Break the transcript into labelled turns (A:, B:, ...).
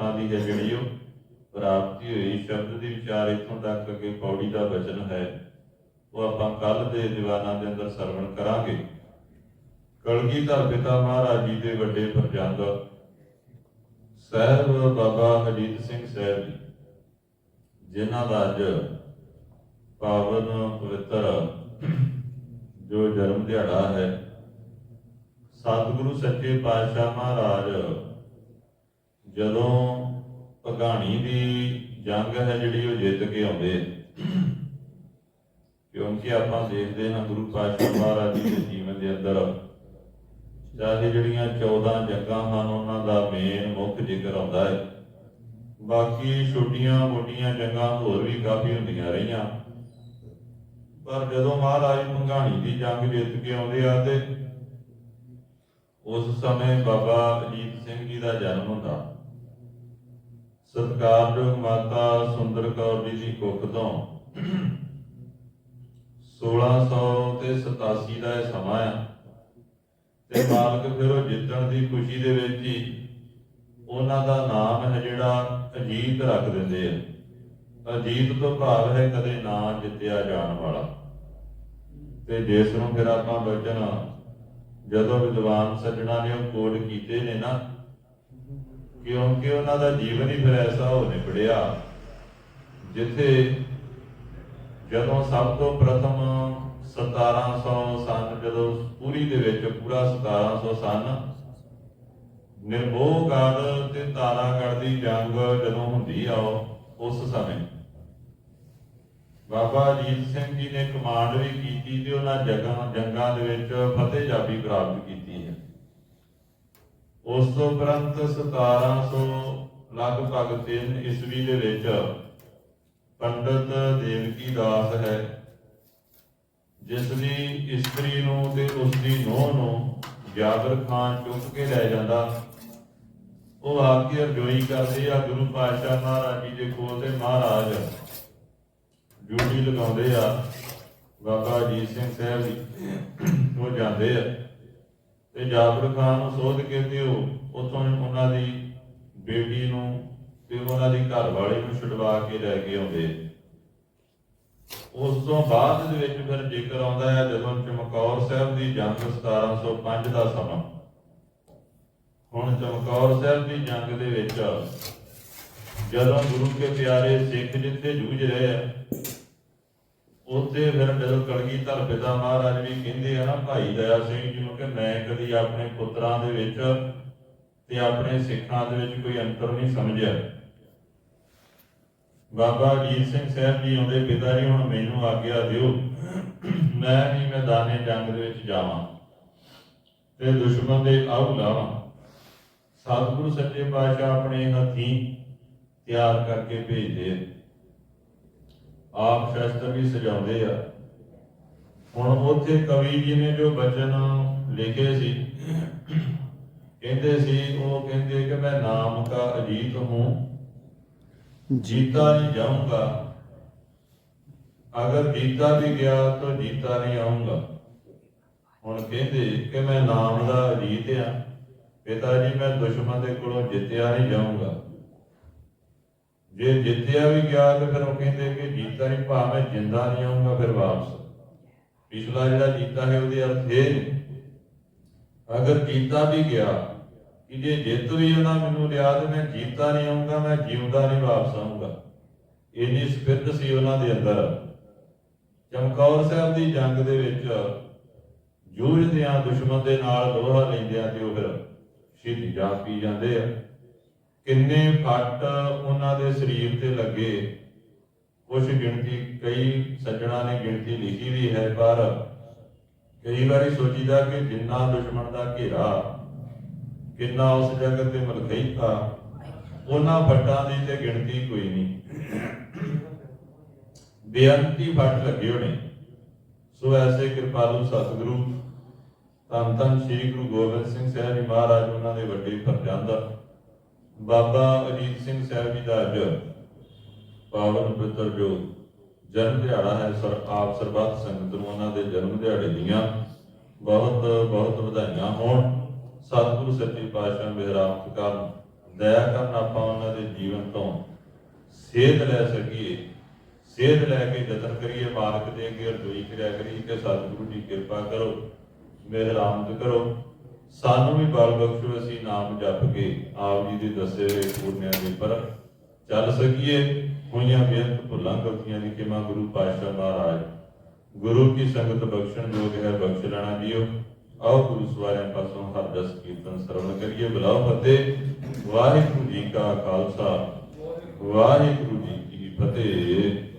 A: ਸੁੱਖਾਂ ਦੀ ਹੈ ਜਿਹੜੀ ਉਹ ਪ੍ਰਾਪਤੀ ਹੋਈ, ਸ਼ਬਦ ਦੀ ਵਿਚਾਰ ਇਥੋਂ ਤੱਕ ਕਿ ਪੌੜੀ ਦਾ ਬਚਨ ਹੈ। ਉਹ ਆਪਾਂ ਕੱਲ ਦੇ ਦੀਵਾਨਾਂ ਦੇ ਅੰਦਰ ਸਰਵਣ ਕਰਾਂਗੇ। ਕਲਗੀਧਰ ਪਿਤਾ ਮਹਾਰਾਜ ਜੀ ਦੇ ਵੱਡੇ ਪ੍ਰਜੰਗ, ਸਹਿਬ ਬਾਬਾ ਅਜੀਤ ਸਿੰਘ ਸਾਹਿਬ ਜੀ, ਜਿਨ੍ਹਾਂ ਦਾ ਅੱਜ ਪਾਵਨ ਪਵਿੱਤਰ ਜੋ ਜਨਮ ਦਿਹਾੜਾ ਹੈ, ਸਤਿਗੁਰੂ ਸੱਚੇ ਪਾਤਸ਼ਾਹ ਮਹਾਰਾਜ ਜਦੋਂ ਭਗਾਣੀ ਦੀ ਜੰਗ ਹੈ ਜਿਹੜੀ ਉਹ ਜਿੱਤ ਕੇ ਆਉਂਦੇ, ਕਿਉਂਕਿ ਆਪਾਂ ਦੇਖਦੇ ਹਾਂ ਗੁਰੂ ਪਾਤਸ਼ਾਹ ਮਹਾਰਾਜ ਜੀ ਦੇ ਜੀਵਨ ਦੇ ਅੰਦਰ, ਚਾਹੇ ਜਿਹੜੀਆਂ 14 ਜੰਗਾਂ ਹਨ, ਉਹਨਾਂ ਦਾ ਮੇਨ ਮੁੱਖ ਜ਼ਿਕਰ ਆਉਂਦਾ ਹੈ। ਬਾਕੀ ਛੋਟੀਆਂ ਮੋਟੀਆਂ ਜੰਗਾਂ ਹੋਰ ਵੀ ਕਾਫੀ ਹੁੰਦੀਆਂ ਰਹੀਆਂ। ਪਰ ਜਦੋਂ ਮਹਾਰਾਜ ਭੰਗਾਣੀ ਦੀ ਜੰਗ ਜਿੱਤ ਕੇ ਆਉਂਦੇ ਆ ਤੇ ਉਸ ਸਮੇਂ ਬਾਬਾ ਅਜੀਤ ਸਿੰਘ ਜੀ ਦਾ ਜਨਮ ਹੁੰਦਾ। ਸਤਿਕਾਰਯੋਗ ਮਾਤਾ ਸੁੰਦਰ ਕੌਰ ਜੀ ਦੀ ਕੁੱਖ ਤੋਂ 1600 ਤੇ 87 ਦਾ ਇਹ ਸਮਾਂ ਆ ਤੇ ਮਾਲਕ ਫਿਰ ਉਹ ਜਿੱਤਣ ਦੀ ਖੁਸ਼ੀ ਦੇ ਵਿੱਚ ਹੀ ਉਹਨਾਂ ਦਾ ਨਾਮ ਹੈ ਜਿਹੜਾ ਅਜੀਤ ਰੱਖ ਦਿੰਦੇ ਆ। ਅਜੀਤ ਤੋਂ ਭਾਵ ਹੈ ਕਦੇ ਨਾ ਜਿੱਤਿਆ ਜਾਣ ਵਾਲਾ। ਤੇ ਜਿਸ ਨੂੰ ਫਿਰ ਆਪਾਂ ਬਚਨ ਜਦੋਂ ਵਿਦਵਾਨ ਸੱਜਣਾ ਨੇ ਉਹ ਕੋਡ ਕੀਤੇ ਨੇ ਨਾ ਕਿਉਂਕਿ ਉਹਨਾਂ ਦਾ ਜੀਵਨ ਹੀ ਫਿਰ ਐਸਾ ਹੋ ਨਿਬੜਿਆ, ਜਿੱਥੇ ਜਦੋਂ ਸਭ ਤੋਂ ਪ੍ਰਥਮ 1700 ਸਨ, ਜਦੋਂ ਪੂਰੀ ਦੇ ਵਿੱਚ ਪੂਰਾ 1700 ਸਨ, ਨਿਰਮੋਹ ਗੜ ਤੇ ਤਾਰਾਗੜ ਦੀ ਜੰਗ ਜਦੋਂ ਹੁੰਦੀ ਆ ਉਸ ਸਮੇਂ। ਬਾਬਾ ਅਜੀਤ ਸਿੰਘ ਜੀ ਨੇ ਕਮਾਂਡ ਵੀ ਕੀਤੀ ਤੇ ਉਹਨਾਂ ਜਗਾਂ ਜੰਗਾਂ ਦੇ ਵਿੱਚ ਫਤਿਹ ਜਾਬੀ ਪ੍ਰਾਪਤ ਕੀਤੀ। ਉਸ ਤੋਂ ਉਪਰੰਤ 1700 ਲਗਭਗ 3 ਈਸਵੀ ਦੇ ਵਿੱਚ ਪੰਡਤ ਦੇਵਕੀ ਦਾਸ ਹੈ ਜਿਸ ਦੀ ਇਸਤਰੀ ਨੂੰ ਤੇ ਉਸ ਦੀ ਨੂੰਹ ਨੂੰ ਜਾਬਰ ਖਾਨ ਚੁੱਕ ਕੇ ਲੈ ਜਾਂਦਾ। ਉਹ ਆ ਕੇ ਅਰਜ਼ੋਈ ਕਰਦੇ, ਆ ਗੁਰੂ ਪਾਤਸ਼ਾਹ ਮਹਾਰਾਜ ਜੀ ਦੇ ਕੋਲ ਤੇ ਮਹਾਰਾਜ ਡਿਊਟੀ ਲਗਾਉਂਦੇ ਆ, ਬਾਬਾ ਅਜੀਤ ਸਿੰਘ ਸਾਹਿਬ ਜੀ, ਉਹ ਜਾਂਦੇ ਆ। ਤੇ ਜਾਬਰ ਖਾਨ ਨੂੰ ਸੋਧ ਕੇ ਤੇ ਉਥੋਂ ਉਹਨਾਂ ਦੀ ਬੇਟੀ ਨੂੰ ਤੇ ਉਹਨਾਂ ਦੀ ਘਰ ਵਾਲੀ ਨੂੰ ਛੁਡਵਾ ਕੇ ਲੈ ਕੇ ਆਉਂਦੇ। ਉਸ ਤੋਂ ਬਾਅਦ ਦੇ ਵਿੱਚ ਫਿਰ ਜ਼ਿਕਰ ਆਉਂਦਾ ਹੈ ਜਦੋਂ ਚਮਕੌਰ ਸਾਹਿਬ ਦੀ ਜੰਗ 1705 ਦਾ ਸਮਾਂ। ਹੁਣ ਚਮਕੌਰ ਸਾਹਿਬ ਦੀ ਜੰਗ ਦੇ ਵਿੱਚ ਜਦੋਂ ਗੁਰੂ ਕੇ ਪਿਆਰੇ ਸਿੱਖ ਜਿੱਥੇ ਜੂਝ ਰਹੇ ਆ ਉੱਥੇ ਫਿਰ ਜਦੋਂ ਕਲਗੀਧਰ ਪਿਤਾ ਮਹਾਰਾਜ ਵੀ ਕਹਿੰਦੇ ਆ ਨਾ, ਭਾਈ ਦਇਆ ਸਿੰਘ ਜੀ ਨੂੰ ਕਿ ਮੈਂ ਕਦੀ ਆਪਣੇ ਪੁੱਤਰਾਂ ਦੇ ਵਿੱਚ ਤੇ ਆਪਣੇ ਸਿੱਖਾਂ ਦੇ ਵਿੱਚ ਕੋਈ ਅੰਤਰ ਨਹੀਂ ਸਮਝਿਆ। ਬਾਬਾ ਅਜੀਤ ਸਿੰਘ ਸਾਹਿਬ ਜੀ ਆਉਂਦੇ, ਪਿਤਾ ਜੀ, ਹੁਣ ਮੈਨੂੰ ਆਗਿਆ ਦਿਓ। ਮੈਂ ਵੀ ਮੈਦਾਨੇ ਜੰਗ ਦੇ ਵਿੱਚ ਜਾਵਾਂ ਤੇ ਦੁਸ਼ਮਣ ਦੇ ਆਉ ਲਾਵਾਂ। ਸਤਿਗੁਰੂ ਸੱਚੇ ਪਾਤਸ਼ਾਹ ਆਪਣੇ ਹੱਥੀਂ ਤਿਆਰ ਕਰਕੇ ਭੇਜਦੇ ਆਪ ਸ਼ਸਤਰ ਵੀ ਸਜਾਉਂਦੇ ਆ। ਹੁਣ ਉੱਥੇ ਕਵੀ ਜੀ ਨੇ ਜੋ ਬਚਨ ਲਿਖੇ ਸੀ, ਕਹਿੰਦੇ ਸੀ, ਉਹ ਕਹਿੰਦੇ ਕਿ ਮੈਂ ਨਾਮ ਦਾ ਅਜੀਤ ਹੂੰ, ਜੀਤਾ ਨਹੀਂ ਜਾਊਂਗਾ। ਅਗਰ ਜੀਤਾ ਵੀ ਗਿਆ ਤਾਂ ਜੀਤਾ ਨਹੀਂ ਆਉਂਗਾ ਹੁਣ ਕਹਿੰਦੇ ਕਿ ਮੈਂ ਨਾਮ ਦਾ ਅਜੀਤ ਆ, ਪਿਤਾ ਜੀ, ਮੈਂ ਦੁਸ਼ਮਣ ਦੇ ਕੋਲੋਂ ਜਿੱਤਿਆ ਨਹੀਂ ਜਾਊਂਗਾ। ਜੇ ਜਿੱਤਿਆ ਵੀ ਗਿਆ ਤਾਂ ਫਿਰ ਉਹ ਕਹਿੰਦੇ ਕਿ ਜੀਤਾ ਨਹੀਂ ਭਾ ਜਿੰਦਾ ਨਹੀਂ ਆਉਂਗਾ ਫਿਰ ਵਾਪਸ। ਪਿਛਲਾ ਜਿਹੜਾ ਜੀਤਾ ਹੈ ਉਹਦੇ ਅਰਥ ਇਹ ਅਗਰ ਜੀਤਾ ਵੀ ਗਿਆ, ਕਿ ਜੇ ਜਿੱਤ ਵੀ ਉਹਨਾਂ ਮੈਨੂੰ ਲਿਆ ਤੇ ਮੈਂ ਜੀਤਾ ਨਹੀਂ ਆਉਂਗਾ ਮੈਂ ਜਿਉਂਦਾ ਨਹੀਂ ਵਾਪਸ ਆਉਂਗਾ ਇੰਨੀ ਸਪਿਰਤ ਸੀ ਉਹਨਾਂ ਦੇ ਅੰਦਰ। ਚਮਕੌਰ ਸਾਹਿਬ ਦੀ ਜੰਗ ਦੇ ਵਿੱਚ ਜੂਝਦਿਆਂ ਦੁਸ਼ਮਣ ਦੇ ਨਾਲ ਲੋਹਾ ਲੈਂਦਿਆਂ ਤੇ ਉਹ ਫਿਰ ਸ਼ਹੀਦੀ ਜਾ ਪੀ ਜਾਂਦੇ ਆ। ਕਿੰਨੇ ਫੱਟ ਉਹਨਾਂ ਦੇ ਸਰੀਰ ਤੇ ਲੱਗੇ? ਕੁਝ ਗਿਣਤੀ, ਕਈ ਸੱਜਣਾ ਨੇ ਗਿਣਤੀ ਲਿਖੀ ਵੀ ਹੈ, ਪਰ ਕਈ ਵਾਰੀ ਸੋਚੀਦਾ ਕਿ ਜਿੰਨਾ ਦੁਸ਼ਮਣ ਦਾ ਘੇਰਾ, ਕਿੰਨਾ ਉਸ ਜਗਤ ਤੇ ਮਲਕਈ ਉਹਨਾਂ ਫੱਟਾਂ ਦੀ ਤੇ ਗਿਣਤੀ ਕੋਈ ਨਹੀਂ। ਬੇਅੰਤੀ ਫੱਟ ਲੱਗੇ ਹੋਣੇ। ਸੋ ਐਸੇ ਕਿਰਪਾਲੂ ਸਤਿਗੁਰੂ ਧੰਨ ਧੰਨ ਸ੍ਰੀ ਗੁਰੂ ਗੋਬਿੰਦ ਸਿੰਘ ਸਾਹਿਬ ਜੀ ਮਹਾਰਾਜ, ਉਹਨਾਂ ਦੇ ਵੱਡੇ ਫਰਜ਼ੰਦ ਬਾਬਾ ਅਜੀਤ ਸਿੰਘ ਸਾਹਿਬ ਜੀ ਦਾ ਅੱਜ ਪਾਵਨ ਪਵਿੱਤਰ ਜੋ ਜਨਮ ਦਿਹਾੜਾ ਹੈ ਸਰ, ਆਪ ਸਰਬੱਤ ਸੰਗਤ ਨੂੰ ਉਹਨਾਂ ਦੇ ਜਨਮ ਦਿਹਾੜੇ ਦੀਆਂ ਬਹੁਤ ਬਹੁਤ ਵਧਾਈਆਂ ਹੋਣ। ਸਤਿਗੁਰੂ ਸੱਚੇ ਪਾਤਸ਼ਾਹ ਮਿਹਰਾਂ ਕਰਨ, ਦਇਆ ਕਰਨ ਆਪਾਂ ਉਹਨਾਂ ਦੇ ਜੀਵਨ ਤੋਂ ਸੇਧ ਲੈ ਸਕੀਏ। ਸੇਧ ਲੈ ਕੇ ਯਤਨ ਕਰੀਏ ਮਾਰਗ ਦੇ ਕੇ ਅਰਜ਼ੋਈ ਕਰਿਆ ਕਰੀਏ ਕਿ ਸਤਿਗੁਰੂ ਜੀ ਕਿਰਪਾ ਕਰੋ, ਮੇਰੇ ਕਰੋ। ਸਾਨੂੰ ਵੀ ਬਲ ਬਖਸ਼ੋ, ਅਸੀਂ ਨਾਮ ਜਪ ਕੇ ਆਪ ਜੀ ਦੇ ਦੱਸੇ ਹੋਏ ਪੂਰਨਿਆਂ ਦੇ ਪਰ ਚੱਲ ਸਕੀਏ। ਹੋਈਆਂ ਬੇਅੰਤ ਭੁੱਲਾਂ ਗਲਤੀਆਂ ਦੀ ਕਿਮਾ ਗੁਰੂ ਪਾਤਸ਼ਾਹ ਮਹਾਰਾਜ। ਗੁਰੂ ਕੀ ਸੰਗਤ ਬਖਸ਼ਣ ਯੋਗ ਹੈ ਬਖਸ਼ ਲੈਣਾ ਜੀਓ। ਆਓ ਗੁਰੂ ਸਵਾਰਿਆਂ ਪਾਸੋਂ ਹਰ ਦਸ ਕੀਰਤਨ ਸਰਵਣ ਕਰੀਏ। ਬੁਲਾਓ ਫਤਿਹ। ਵਾਹਿਗੁਰੂ ਜੀ ਕਾ ਖਾਲਸਾ। ਵਾਹਿਗੁਰੂ ਜੀ ਕੀ ਫਤਿਹ।